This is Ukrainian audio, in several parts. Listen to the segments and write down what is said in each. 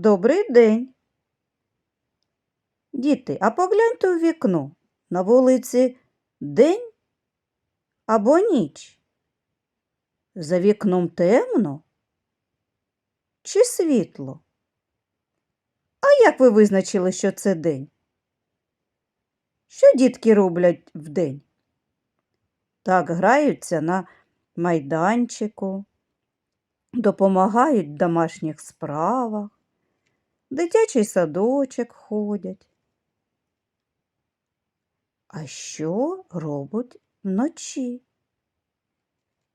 Добрий день. Діти, а погляньте у вікно. На вулиці день або ніч. За вікном темно чи світло? А як ви визначили, що це день? Що дітки роблять вдень? Так, граються на майданчику, допомагають в домашніх справах, в дитячий садочок ходять. А що робить вночі?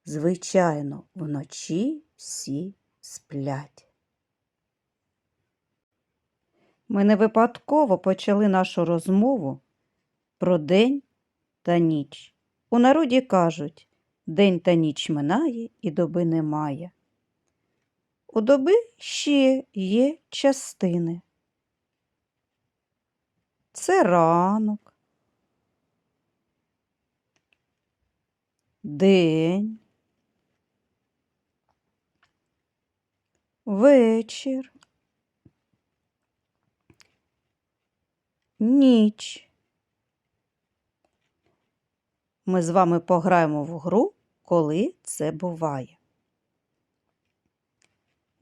Звичайно, вночі всі сплять. Ми не випадково почали нашу розмову про день та ніч. У народі кажуть, день та ніч минає і доби немає. У доби ще є частини. Це ранок, день, вечір, ніч. Ми з вами пограємо в гру, коли це буває.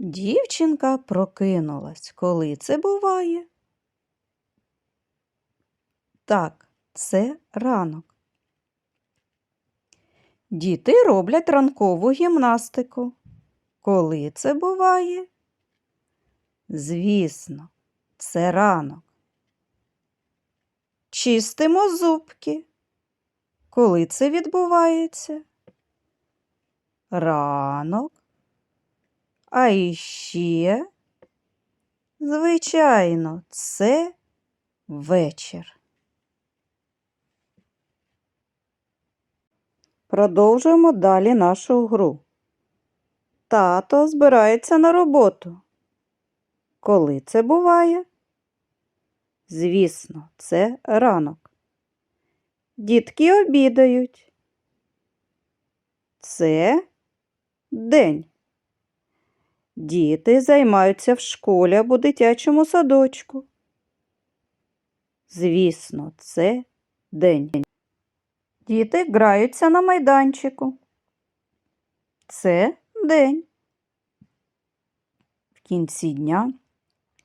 Дівчинка прокинулась, коли це буває. Так, це ранок. Діти роблять ранкову гімнастику. Коли це буває? Звісно, це ранок. Чистимо зубки. Коли це відбувається? Ранок. А іще, звичайно, це вечір. Продовжуємо далі нашу гру. Тато збирається на роботу. Коли це буває? Звісно, це ранок. Дітки обідають. Це день. Діти займаються в школі або дитячому садочку. Звісно, це день. Діти граються на майданчику. Це день. В кінці дня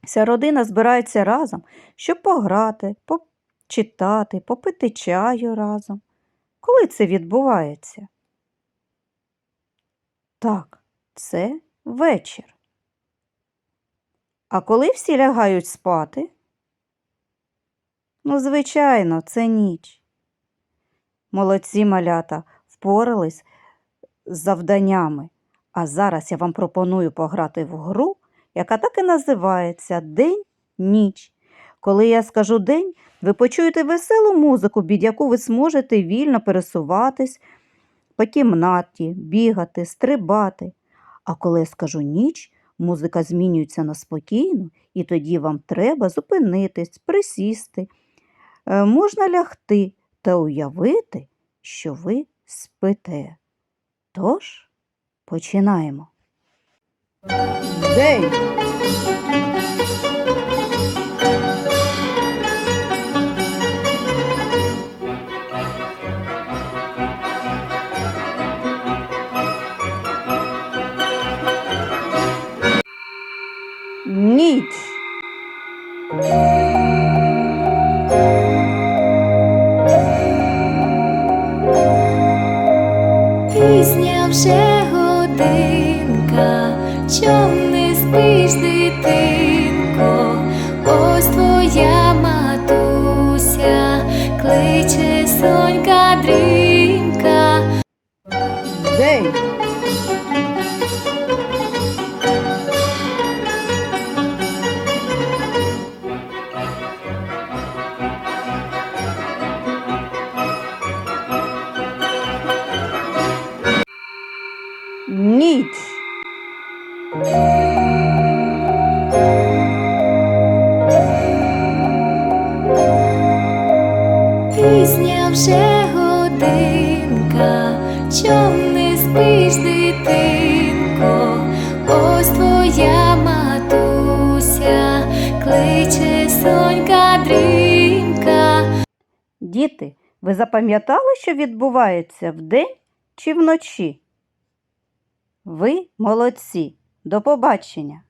вся родина збирається разом, щоб пограти, почитати, попити чаю разом. Коли це відбувається? Так, це вечір. А коли всі лягають спати? Ну, звичайно, це ніч. Молодці малята впорались з завданнями. А зараз я вам пропоную пограти в гру, яка так і називається День-ніч. Коли я скажу день, ви почуєте веселу музику, під яку ви зможете вільно пересуватись по кімнаті, бігати, стрибати. А коли я скажу ніч, музика змінюється на спокійну, і тоді вам треба зупинитись, присісти. Е, Можна лягти та уявити, що ви спите. Тож починаємо. День. Пізня вже годинка, чом не спиш, дитинко, ось твоя матуся, кличе сонька дрімка. Діти, ви запам'ятали, що відбувається вдень чи вночі? Ви молодці. До побачення!